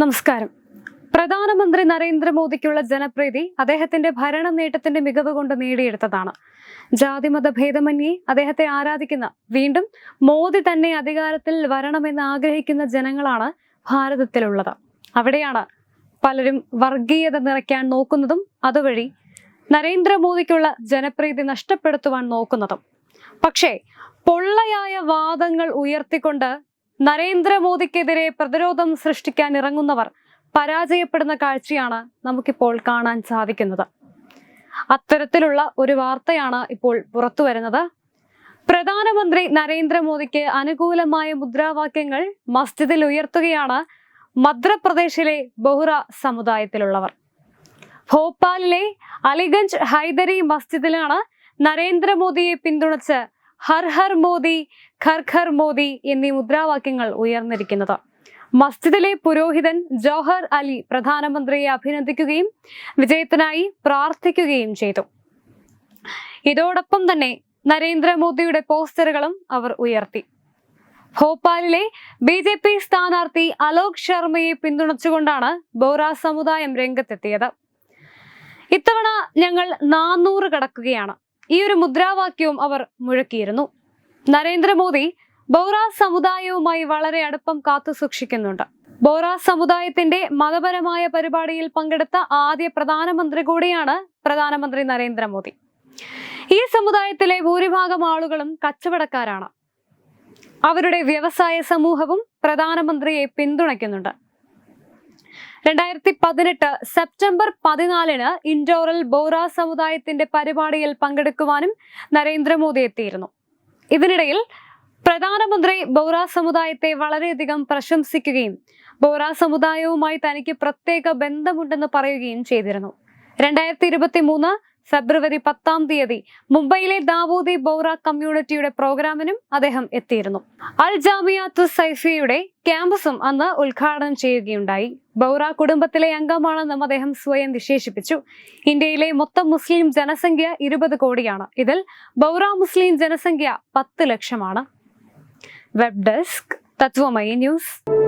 നമസ്കാരം. പ്രധാനമന്ത്രി നരേന്ദ്രമോദിക്കുള്ള ജനപ്രീതി അദ്ദേഹത്തിന്റെ ഭരണ നേട്ടത്തിന്റെ മികവ് കൊണ്ട് നേടിയെടുത്തതാണ്. ജാതിമത ഭേദമന്യേ അദ്ദേഹത്തെ ആരാധിക്കുന്ന വീണ്ടും മോദി തന്നെ അധികാരത്തിൽ വരണമെന്ന് ആഗ്രഹിക്കുന്ന ജനങ്ങളാണ് ഭാരതത്തിലുള്ളത്. അവിടെയാണ് പലരും വർഗീയത നിറയ്ക്കാൻ നോക്കുന്നതും അതുവഴി നരേന്ദ്രമോദിക്കുള്ള ജനപ്രീതി നഷ്ടപ്പെടുത്തുവാൻ നോക്കുന്നതും. പക്ഷേ പൊള്ളയായ വാദങ്ങൾ ഉയർത്തിക്കൊണ്ട് നരേന്ദ്രമോദിക്കെതിരെ പ്രതിരോധം സൃഷ്ടിക്കാൻ ഇറങ്ങുന്നവർ പരാജയപ്പെടുന്ന കാഴ്ചയാണ് നമുക്കിപ്പോൾ കാണാൻ സാധിക്കുന്നത്. അത്തരത്തിലുള്ള ഒരു വാർത്തയാണ് ഇപ്പോൾ പുറത്തു വരുന്നത്. പ്രധാനമന്ത്രി നരേന്ദ്രമോദിക്ക് അനുകൂലമായ മുദ്രാവാക്യങ്ങൾ മസ്ജിദിൽ ഉയർത്തുകയാണ് മധ്യപ്രദേശിലെ ബഹുറ സമുദായത്തിലുള്ളവർ. ഭോപ്പാലിലെ അലിഗഞ്ച് ഹൈദരി മസ്ജിദിലാണ് നരേന്ദ്രമോദിയെ പിന്തുണച്ച് ഹർ ഹർ മോദി ഖർ ഖർ മോദി എന്നീ മുദ്രാവാക്യങ്ങൾ ഉയർന്നിരിക്കുന്നത്. മസ്ജിദിലെ പുരോഹിതൻ ജോഹർ അലി പ്രധാനമന്ത്രിയെ അഭിനന്ദിക്കുകയും വിജയത്തിനായി പ്രാർത്ഥിക്കുകയും ചെയ്തു. ഇതോടൊപ്പം തന്നെ നരേന്ദ്രമോദിയുടെ പോസ്റ്ററുകളും അവർ ഉയർത്തി. ഭോപ്പാലിലെ ബി ജെ പി സ്ഥാനാർത്ഥി അലോക് ശർമ്മയെ പിന്തുണച്ചുകൊണ്ടാണ് ബോറ സമുദായം രംഗത്തെത്തിയത്. ഇത്തവണ ഞങ്ങൾ നാനൂറ് കടക്കുകയാണ്. ഈ ഒരു മുദ്രാവാക്യവും അവർ മുഴക്കിയിരുന്നു. നരേന്ദ്രമോദി ബോറ സമുദായവുമായി വളരെ അടുപ്പം കാത്തു സൂക്ഷിക്കുന്നുണ്ട്. ബോറ സമുദായത്തിന്റെ മതപരമായ പരിപാടിയിൽ പങ്കെടുത്ത ആദ്യ പ്രധാനമന്ത്രി കൂടിയാണ് പ്രധാനമന്ത്രി നരേന്ദ്രമോദി. ഈ സമുദായത്തിലെ ഭൂരിഭാഗം ആളുകളും കച്ചവടക്കാരാണ്. അവരുടെ വ്യവസായ സമൂഹവും പ്രധാനമന്ത്രിയെ പിന്തുണയ്ക്കുന്നുണ്ട്. രണ്ടായിരത്തി പതിനെട്ട് സെപ്റ്റംബർ പതിനാലിന് ഇൻഡോറിൽ ബോറ സമുദായത്തിന്റെ പരിപാടിയിൽ പങ്കെടുക്കുവാനും നരേന്ദ്രമോദി എത്തിയിരുന്നു. ഇതിനിടയിൽ പ്രധാനമന്ത്രി ബോറ സമുദായത്തെ വളരെയധികം പ്രശംസിക്കുകയും ബോറ സമുദായവുമായി തനിക്ക് പ്രത്യേക ബന്ധമുണ്ടെന്ന് പറയുകയും ചെയ്തിരുന്നു. രണ്ടായിരത്തി ഇരുപത്തി മൂന്ന് ഫെബ്രുവരി പത്താം തീയതി മുംബൈയിലെ ദാവൂദി ബൗറ കമ്മ്യൂണിറ്റിയുടെ പ്രോഗ്രാമിനും അദ്ദേഹം എത്തിയിരുന്നു. അൽ ജാമിയാത്തു സൈഫിയുടെ ക്യാമ്പസും അന്ന് ഉദ്ഘാടനം ചെയ്യുകയുണ്ടായി. ബൗറ കുടുംബത്തിലെ അംഗമാണെന്നും അദ്ദേഹം സ്വയം വിശേഷിപ്പിച്ചു. ഇന്ത്യയിലെ മൊത്തം മുസ്ലിം ജനസംഖ്യ ഇരുപത് കോടിയാണ്. ഇതിൽ ബൗറ മുസ്ലിം ജനസംഖ്യ പത്ത് ലക്ഷമാണ്. Web desk Tatwamayi news.